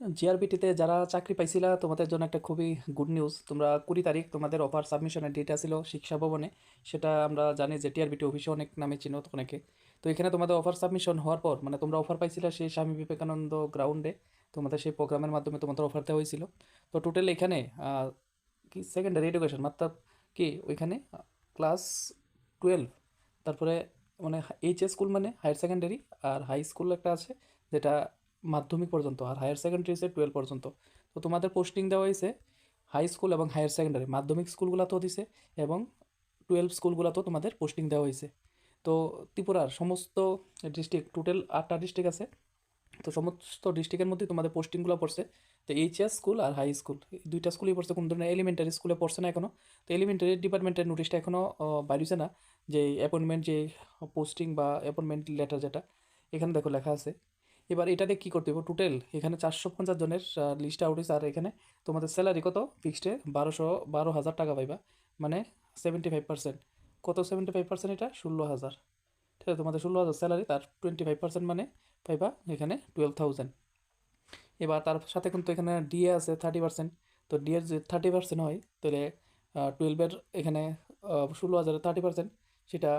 জিআরবিটিতে যারা চাকরি পাইছিলা, তোমাদের জন্য একটা খুবই গুড নিউজ তোমরা কুড়ি তারিখ তোমাদের অফার সাবমিশনের ডেট ছিল শিক্ষা ভবনে। সেটা আমরা জানি যে টিআরবিটি অফিসে অনেক নামে চিনো অনেকে। তো এখানে তোমাদের অফার সাবমিশন হওয়ার পর মানে তোমরা অফার পাইছিলা সেই স্বামী বিবেকানন্দ গ্রাউন্ডে তোমাদের সেই প্রোগ্রামের মাধ্যমে তোমাদের অফার দেওয়া হয়েছিল। তো টোটাল এখানে কি সেকেন্ডারি এডুকেশন মাত্র কি ওইখানে? ক্লাস টুয়েলভ তারপরে মানে এইচ এস স্কুল মানে হায়ার সেকেন্ডারি আর হাই স্কুল একটা আছে, যেটা মাধ্যমিক পর্যন্ত আর হায়ার সেকেন্ডারি হচ্ছে টুয়েলভ পর্যন্ত। তো তোমাদের পোস্টিং দেওয়া হয়েছে হাই স্কুল এবং হায়ার সেকেন্ডারি মাধ্যমিক স্কুলগুলোতেও দিছে এবং টুয়েলভ স্কুলগুলোতেও তোমাদের পোস্টিং দেওয়া হয়েছে তো ত্রিপুরার সমস্ত ডিস্ট্রিক্ট টোটাল আটটা ডিস্ট্রিক্ট আছে। তো সমস্ত ডিস্ট্রিক্টের মধ্যে তোমাদের পোস্টিংগুলো পড়ছে। তো এইচএস স্কুল আর হাই স্কুল দুইটা স্কুলই পড়ছে। কোন ধরনের এলিমেন্টারি স্কুলে পড়ছে না এখনও তো এলিমেন্টারি ডিপার্টমেন্টের নোটিশটা এখনও বাইরেছে না। যে অ্যাপয়েন্টমেন্ট যে পোস্টিং বা অ্যাপয়েন্টমেন্ট লেটার যেটা, এখানে দেখো লেখা আছে। এবার এটাতে কী করতে হবে টোটাল এখানে চারশো পঞ্চাশ জনের লিস্ট আউট হয়েছে আর এখানে তোমাদের স্যালারি কত? ফিক্সডে বারোশো, বারো হাজার টাকা পাইবা। মানে সেভেন্টি ফাইভ পার্সেন্ট কত সেভেন্টি ফাইভ পার্সেন্ট এটা? ষোলো হাজার। ঠিক আছে, তোমাদের ষোলো হাজার স্যালারি তার টোয়েন্টি ফাইভ পার্সেন্ট মানে পাইবা এখানে টুয়েলভ থাউজেন্ড এবার তার সাথে কিন্তু এখানে ডিএ আছে থার্টি পার্সেন্ট তো ডিএর যে থার্টি পার্সেন্ট হয়, তাহলে টুয়েলভের এখানে ষোলো হাজারের থার্টি পার্সেন্ট সেটা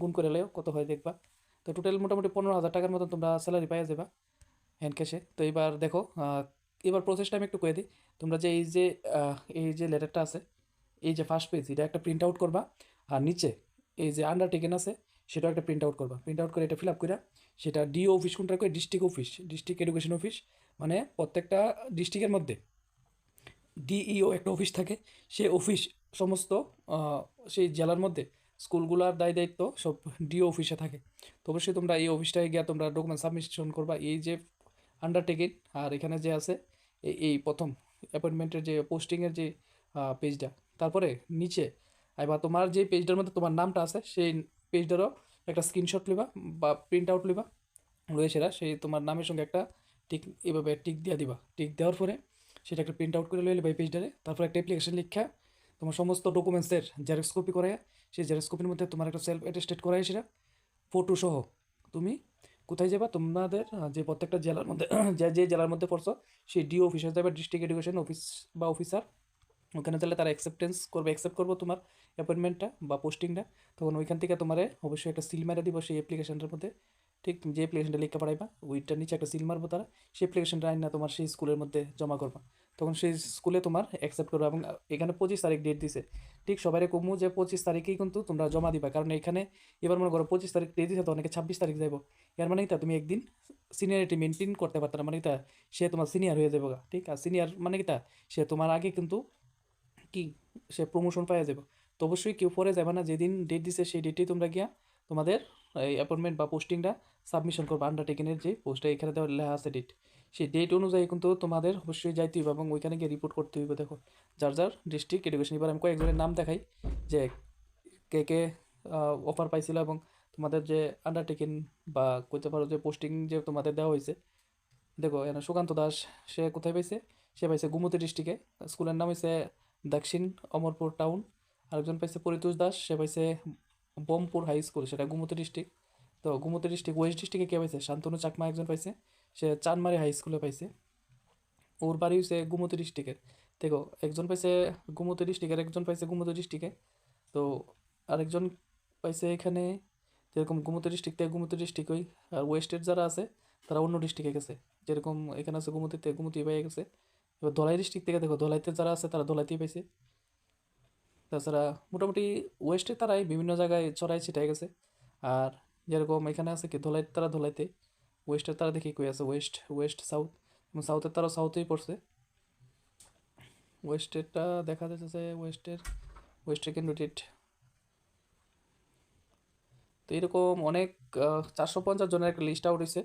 গুণ করে এলেও কত হয় দেখবা। তো টোটাল মোটামুটি পনেরো হাজার টাকার মতন তোমরা স্যালারি পাইয়া যাবা হ্যান্ড ক্যাশে তো এবার দেখো এবার প্রসেসটা আমি একটু করে দিই। তোমরা যে এই যে এই যে লেটারটা আছে, এই যে ফার্স্ট পেজ এটা একটা প্রিন্ট আউট করবা। আর নিচে এই যে আন্ডারটেকেন আছে, সেটাও একটা প্রিন্ট আউট করবা। প্রিন্ট আউট করে এটা ফিল আপ করে সেটা ডিও অফিস কোনটা করে district office district education office মানে প্রত্যেকটা ডিস্ট্রিক্টের মধ্যে ডিইও একটা অফিস থাকে। সে অফিস সমস্ত সেই জেলার মধ্যে স্কুলগুলোর দায় দায়িত্ব সব ডিও অফিসে থাকে। তো অবশ্যই তোমরা এই অফিসটায় গিয়ে তোমরা ডকুমেন্ট সাবমিশন করবা। এই যে আন্ডারটেকিং আর এখানে যে আছে এই এই প্রথম অ্যাপয়েন্টমেন্টের যে পোস্টিংয়ের যে পেজটা তারপরে নিচে এবার তোমার যে পেজটার মধ্যে তোমার নামটা আছে, সেই পেজটারও একটা স্ক্রিনশট লিবা বা প্রিন্ট আউট লিবা রয়েছে সেই তোমার নামের সঙ্গে একটা টিক এভাবে টিক দিয়ে দিবা। টিক দেওয়ার পরে সেটা একটা প্রিন্ট আউট করে লইলে বাই পেজটারে তারপর একটা অ্যাপ্লিকেশন লিখা, তোমার সমস্ত ডকুমেন্টসের জেরক্স কপি করে সেই জেরক্স কপির মধ্যে তোমার একটা সেলফ অ্যাটেস্টেড করাই সেটা। ফটো সহ। তুমি কোথায় যাবা? তোমাদের যে প্রত্যেকটা জেলার মধ্যে, যে যে জেলার মধ্যে পড়ছো, সেই ডিও অফিসার যাবে ডিস্ট্রিক্ট এডুকেশন অফিস বা অফিসার ওখানে তাহলে তারা অ্যাকসেপ্টেন্স করবে অ্যাকসেপ্ট করব তোমার অ্যাপয়েন্টমেন্টটা বা পোস্টিংটা তখন ওইখান থেকে তোমার অবশ্যই একটা সিল মেরে দিব সেই অ্যাপ্লিকেশনটার মধ্যে। ঠিক? যে অ্যাপ্লিকেশনটা লিখে পাঠাইবা ওইটার নিচে একটা সিল মারবো তারা। সেই অ্যাপ্লিকেশনটা আইন না তোমার সেই স্কুলের মধ্যে জমা করবা। তখন সেই স্কুলে তোমার অ্যাকসেপ্ট করবে এবং এখানে পঁচিশ তারিখ ডেট দিছে। ঠিক সবাই কমু যে পঁচিশ তারিখেই কিন্তু তোমরা জমা দিবা। কারণ এখানে এবার মনে করো পঁচিশ তারিখ ডেট দিছে তো অনেকে ছাব্বিশ তারিখ যাব এর মানে তা? তুমি একদিন সিনিয়রিটি মেনটেন করতে পারতো না। মানে তা? সে তোমার সিনিয়র হয়ে যাবে ঠিক? আর সিনিয়র মানে কি তা? সে তোমার আগে কিন্তু কি? সে প্রমোশন পাওয়া যাবে। তো অবশ্যই কেউ পরে যাবে না। যেদিন ডেট দিছে সেই ডেটেই তোমরা গিয়া তোমাদের এই অ্যাপয়েন্টমেন্ট বা পোস্টিংটা সাবমিশন করবে আন্ডারটেকিংয়ের যে পোস্টটা এখানে দেওয়া লেখা আছে ডেট সেই ডেট অনুযায়ী কিন্তু তোমাদের অবশ্যই যাইতে হবে এবং ওইখানে গিয়ে রিপোর্ট করতে হবে দেখো। যার যার ডিস্ট্রিক্ট এডুকেশন এবার আমি কয়েকজনের নাম দেখাই। যে কে কে অফার পাইছিল এবং তোমাদের যে আন্ডারটেকিং বা কইতে পারো যে পোস্টিং যে তোমাদের দেওয়া হয়েছে দেখো, এখানে সুকান্ত দাস, সে কোথায় পাইছে? সে পাইছে গুমতি ডিস্ট্রিক্টে স্কুলের নাম হয়েছে দক্ষিণ অমরপুর টাউন আরেকজন পাইছে পরিতোষ দাস, সে পাইছে বোমপুর হাই স্কুল সেটা গুমতি ডিস্ট্রিক্ট তো গুমতি ডিস্ট্রিক্ট ওয়েস্ট ডিস্ট্রিক্টে কে পাইছে? শান্তনু চাকমা একজন পাইছে। সে চানমারি হাই স্কুলে পাইছে। ওর বাড়ি হচ্ছে গুমতি ডিস্ট্রিক্টের দেখো, একজন পাইছে গুমতি ডিস্ট্রিক্টের একজন পাইছে গুমতি ডিস্ট্রিক্টে তো আরেকজন পাইছে এখানে, যেরকম গুমতি ডিস্ট্রিক্ট গুমতি ওই, আর ওয়েস্টের যারা আছে, তারা অন্য ডিস্ট্রিক্টে গেছে। যেরকম এখানে আছে গুমতিতে গুমতি পেয়ে গেছে। এবার ধলাই ডিস্ট্রিক্ট থেকে দেখো, ধলাইতে যারা আছে, তারা ধলাইতেই পাইছে। তাছাড়া মোটামুটি ওয়েস্টে তারাই বিভিন্ন জায়গায় ছড়াই ছিটাই গেছে। আর যেরকম এখানে আছে কি, ধলাই তারা ধলাইতে, ওয়েস্টের তারা দেখি কই আছে, ওয়েস্ট ওয়েস্ট সাউথ, এবং সাউথের তারা সাউথেই পড়ছে। ওয়েস্টেরটা দেখা যাচ্ছে ওয়েস্টের ওয়েস্টের ক্যান্ডিডেট তো এরকম অনেক চারশো পঞ্চাশ জনের একটা লিস্ট আউট হয়েছে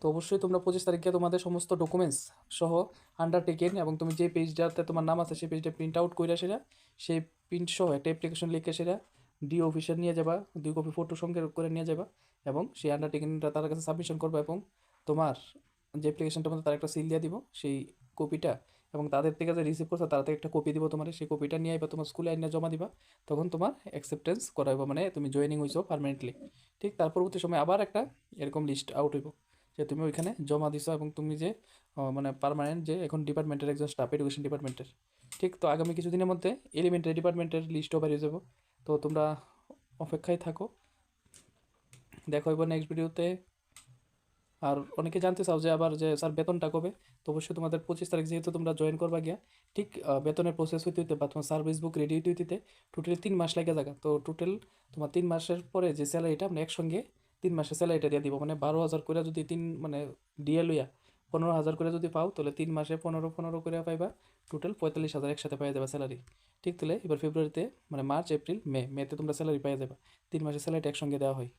তো অবশ্যই তোমরা পঁচিশ তারিখে তোমাদের সমস্ত ডকুমেন্টস সহ আন্ডারটেকেন এবং তুমি যে পেজটাতে তোমার নাম আছে, সেই পেজটা প্রিন্ট আউট করে সেটা সেই প্রিন্ট সহ একটা অ্যাপ্লিকেশন লিখে সেটা ডি অফিসে নিয়ে যাবা, দুই কপি ফটো সঙ্গে করে নিয়ে যাবা এবং সেই আন্ডারটেকিংটা তার কাছে সাবমিশন করবা এবং তোমার যে অ্যাপ্লিকেশনটার মধ্যে তার একটা সিল দিয়ে দিব, সেই কপিটা এবং তাদের থেকে যে রিসিভ করছে তার থেকে একটা কপি দিব তোমার, সেই কপিটা নিয়ে আইবা, তোমার স্কুলে আইনে জমা দিবা, তখন তোমার অ্যাকসেপ্টেন্স করাইব মানে তুমি জয়েনিং হইছো পারমানেন্টলি ঠিক তার পরবর্তী সময় আবার একটা এরকম লিস্ট আউট হইব। যে তুমি ওইখানে জমা দিছো এবং তুমি যে মানে পারমানেন্ট যে এখন ডিপার্টমেন্টের একজন স্টাফ এডুকেশন ডিপার্টমেন্টের ঠিক, তো আগামী কিছুদিনের মধ্যে এলিমেন্টারি ডিপার্টমেন্টের লিস্টও বেরিয়ে যাব। তো তোমরা অপেক্ষায় থাকো। দেখো এবার নেক্সট ভিডিওতে আর অনেকে জানতে চাও যে আবার যে স্যার বেতনটা কবে, তো অবশ্যই তোমাদের পঁচিশ তারিখ যেহেতু তোমরা জয়েন করবা গিয়া, ঠিক বেতনের প্রসেস হইতে হইতে বা তোমার সার্ভিস বুক রেডি হইতে হইতে টোটালি তিন মাস লাগে যাবে তো টোটাল তোমার তিন মাসের পরে যে স্যালারিটা আমরা একসঙ্গে তিন মাসে স্যালারিটা দিয়ে দিব। মানে বারো হাজার করে যদি তিন মানে দিয়ে লইয়া পনেরো হাজার করে যদি পাও, তাহলে তিন মাসে পনেরো পনেরো করে পাইবা টোটাল পঁয়তাল্লিশ হাজার একসাথে পাই যাবে স্যালারি ঠিক তাহলে এবার ফেব্রুয়ারিতে মানে মার্চ এপ্রিল মে মেতে তোমরা স্যালারি পাই যাবে তিন মাসে স্যালারিটা একসঙ্গে দেওয়া হয়।